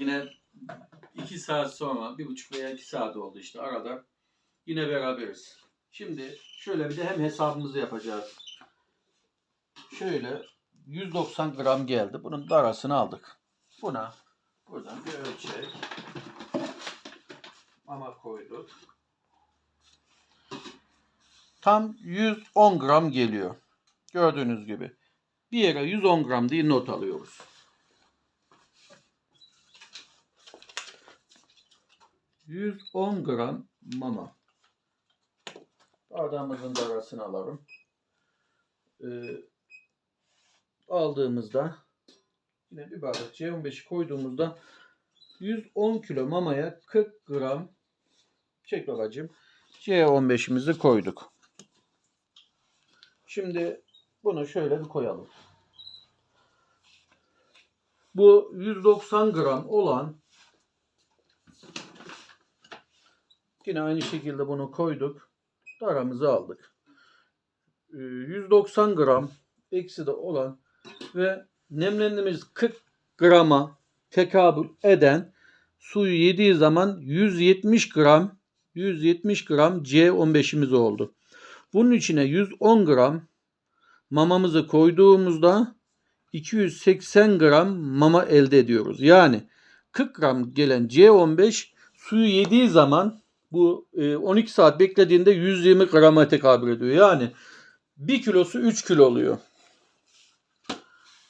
Yine 2 saat sonra, bir buçuk veya 2 saat oldu işte arada. Yine beraberiz. Şimdi şöyle bir de hem hesabımızı yapacağız. Şöyle 190 gram geldi. Bunun da arasını aldık. Buna buradan bir ölçek. Ama koyduk. Tam 110 gram geliyor. Gördüğünüz gibi. Bir yere 110 gram diye not alıyoruz. 110 gram mama. Bardağımızın da arasını alalım. Ee, aldığımızda yine bir bardak C15'i koyduğumuzda 110 kilo mamaya 40 gram çek babacığım C15'imizi koyduk. Şimdi bunu şöyle bir koyalım. Bu 190 gram olan yine aynı şekilde bunu koyduk. Daramızı aldık. Ee, 190 gram eksi de olan ve nemlendiğimiz 40 grama tekabül eden suyu yediği zaman 170 gram 170 gram C15'imiz oldu. Bunun içine 110 gram mamamızı koyduğumuzda 280 gram mama elde ediyoruz. Yani 40 gram gelen C15 suyu yediği zaman bu e, 12 saat beklediğinde 120 grama tekabül ediyor. Yani 1 kilosu 3 kilo oluyor.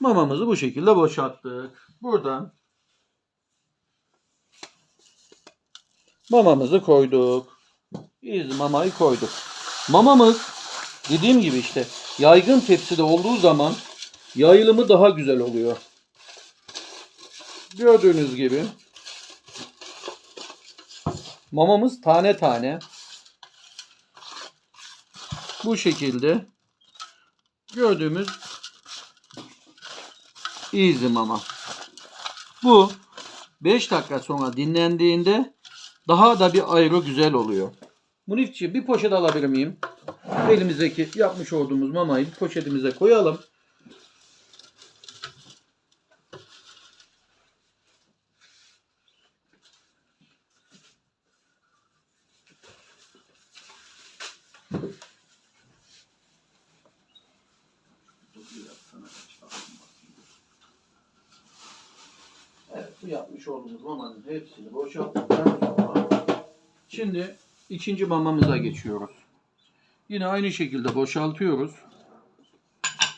Mamamızı bu şekilde boşalttık. Buradan mamamızı koyduk. Biz mamayı koyduk. Mamamız dediğim gibi işte yaygın tepside olduğu zaman yayılımı daha güzel oluyor. Gördüğünüz gibi mamamız tane tane bu şekilde gördüğümüz easy mama. Bu 5 dakika sonra dinlendiğinde daha da bir ayrı güzel oluyor. Munifçi bir poşet alabilir miyim? Elimizdeki yapmış olduğumuz mamayı poşetimize koyalım. Evet, bu yapmış olduğumuz mamanın hepsini boşalttıktan sonra şimdi ikinci mamamıza geçiyoruz. Yine aynı şekilde boşaltıyoruz.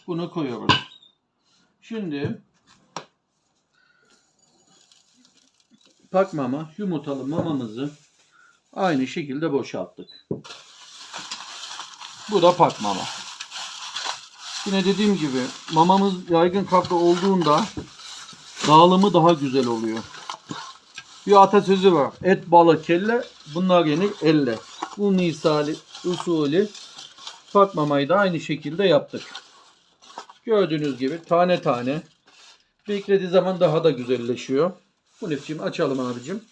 Bunu koyuyoruz. Şimdi pak mama, yumurtalı mamamızı aynı şekilde boşalttık. Bu da pak mama. Yine dediğim gibi mamamız yaygın kapta olduğunda dağılımı daha güzel oluyor. Bir atasözü var. Et, balık, kelle bunlar yenir elle. Bu misali usulü Fatma'yı da aynı şekilde yaptık. Gördüğünüz gibi tane tane beklediği zaman daha da güzelleşiyor. Bu nefçim açalım abicim.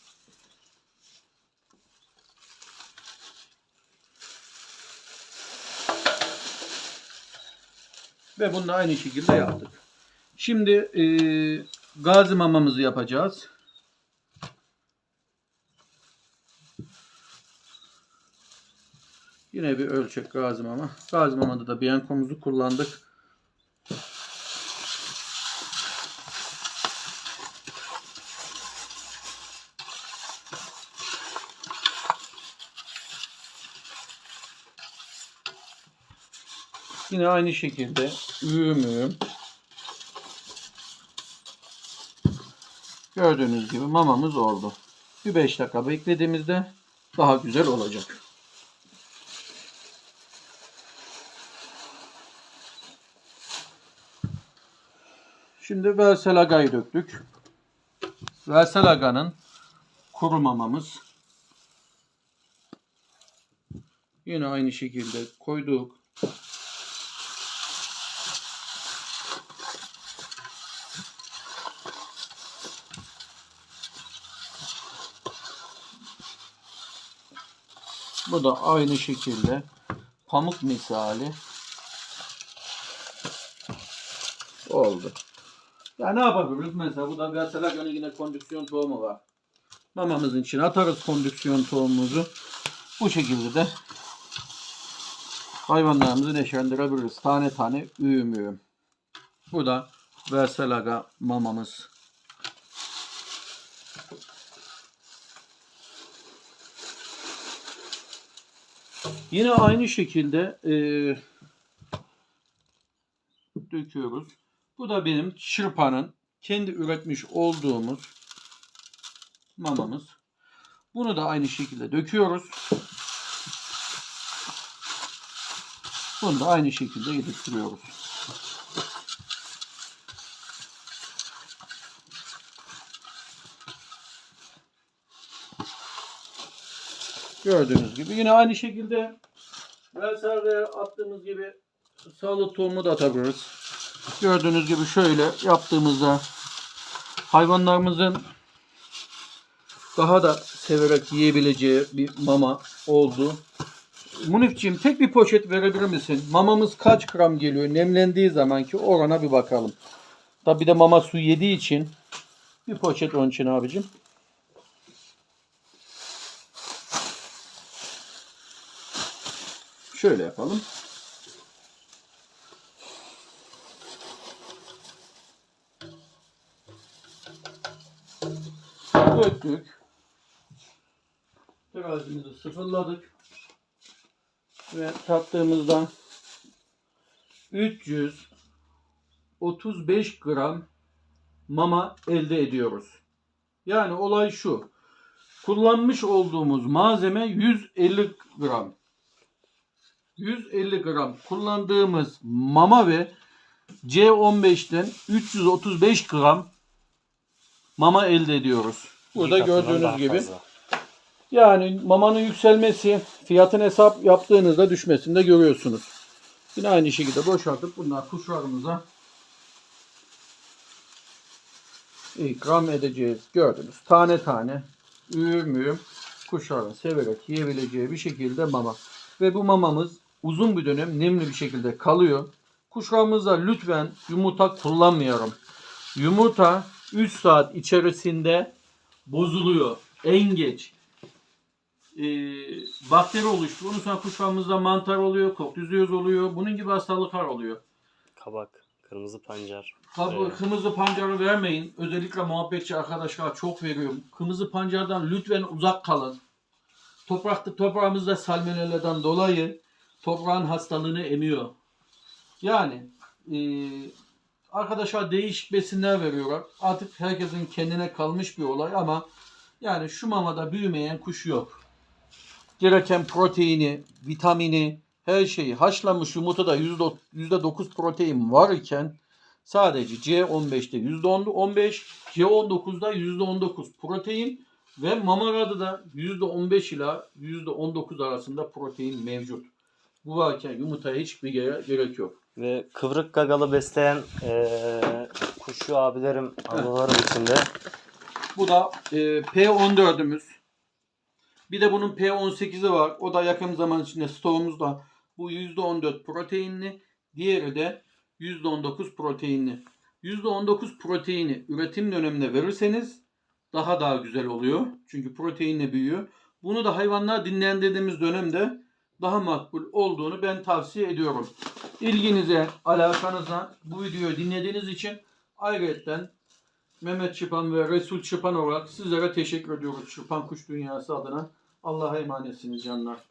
Ve bunu aynı şekilde yaptık. Şimdi e, gazi mamamızı yapacağız. Yine bir ölçek gazi mama. Gazi mamada da biyankomuzu kullandık. Yine aynı şekilde üğüm üğüm Gördüğünüz gibi mamamız oldu. Bir 5 dakika beklediğimizde daha güzel olacak. Şimdi Verselaga'yı döktük. Verselaga'nın kuru mamamız. Yine aynı şekilde koyduk. Bu da aynı şekilde pamuk misali oldu. Ya ne yapabiliriz? Mesela bu da Versalaga'nın yine kondüksiyon tohumu var. Mamamızın içine atarız kondüksiyon tohumumuzu. Bu şekilde de hayvanlarımızı neşelendirebiliriz. Tane tane üyüm üyüm. Bu da Versalaga mamamız. Yine aynı şekilde eee döküyoruz. Bu da benim çırpanın kendi üretmiş olduğumuz mamamız. Bunu da aynı şekilde döküyoruz. Bunu da aynı şekilde yedirtiyoruz. Gördüğünüz gibi yine aynı şekilde vesaire attığımız gibi sağlık tohumu da atabiliriz. Gördüğünüz gibi şöyle yaptığımızda hayvanlarımızın daha da severek yiyebileceği bir mama oldu. Munifciğim tek bir poşet verebilir misin? Mamamız kaç gram geliyor? Nemlendiği zamanki orana bir bakalım. Tabi de mama su yediği için bir poşet onun için abicim. Şöyle yapalım. Döktük. Terazimizi sıfırladık. Ve tattığımızda 335 gram mama elde ediyoruz. Yani olay şu. Kullanmış olduğumuz malzeme 150 gram. 150 gram kullandığımız mama ve C15'ten 335 gram mama elde ediyoruz. Burada gördüğünüz gibi. fazla. Yani mamanın yükselmesi, fiyatın hesap yaptığınızda düşmesini de görüyorsunuz. Yine aynı şekilde boşaltıp bunlar kuşlarımıza ikram edeceğiz. Gördünüz. Tane tane üyüm üyüm kuşların severek yiyebileceği bir şekilde mama. Ve bu mamamız uzun bir dönem nemli bir şekilde kalıyor. Kuşlarımıza lütfen yumurta kullanmıyorum. Yumurta 3 saat içerisinde bozuluyor. En geç e, bakteri oluştu. Ondan sonra kuşlarımızda mantar oluyor, koktüzyoz oluyor. Bunun gibi hastalıklar oluyor. Kabak, kırmızı pancar. Tabii Evet. kırmızı pancarı vermeyin. Özellikle muhabbetçi arkadaşlar çok veriyorum. Kırmızı pancardan lütfen uzak kalın. Toprakta toprağımızda salmonella'dan dolayı toprağın hastalığını emiyor. Yani e, arkadaşlar değişik besinler veriyorlar. Artık herkesin kendine kalmış bir olay ama yani şu mamada büyümeyen kuş yok. Gereken proteini, vitamini, her şeyi haşlanmış yumurtada %, %9 protein var iken sadece C15'te %15, C19'da %19 protein ve mamarada da %15 ila %19 arasında protein mevcut. Bu varken yumurtaya hiçbir gere- gerek yok. Ve kıvrık gagalı besleyen eee kuşçu abilerim, ablalarım için de Bu da e, P14'ümüz. Bir de bunun P18'i var. O da yakın zaman içinde stoğumuzda. Bu %14 proteinli. Diğeri de %19 proteinli. %19 proteini üretim döneminde verirseniz daha daha güzel oluyor. Çünkü proteinle büyüyor. Bunu da hayvanlar dinlendirdiğimiz dönemde daha makbul olduğunu ben tavsiye ediyorum. İlginize, alakanıza bu videoyu dinlediğiniz için ayrıca Mehmet Çıpan ve Resul Çıpan olarak sizlere teşekkür ediyoruz Çıpan Kuş Dünyası adına. Allah'a emanetsiniz canlar.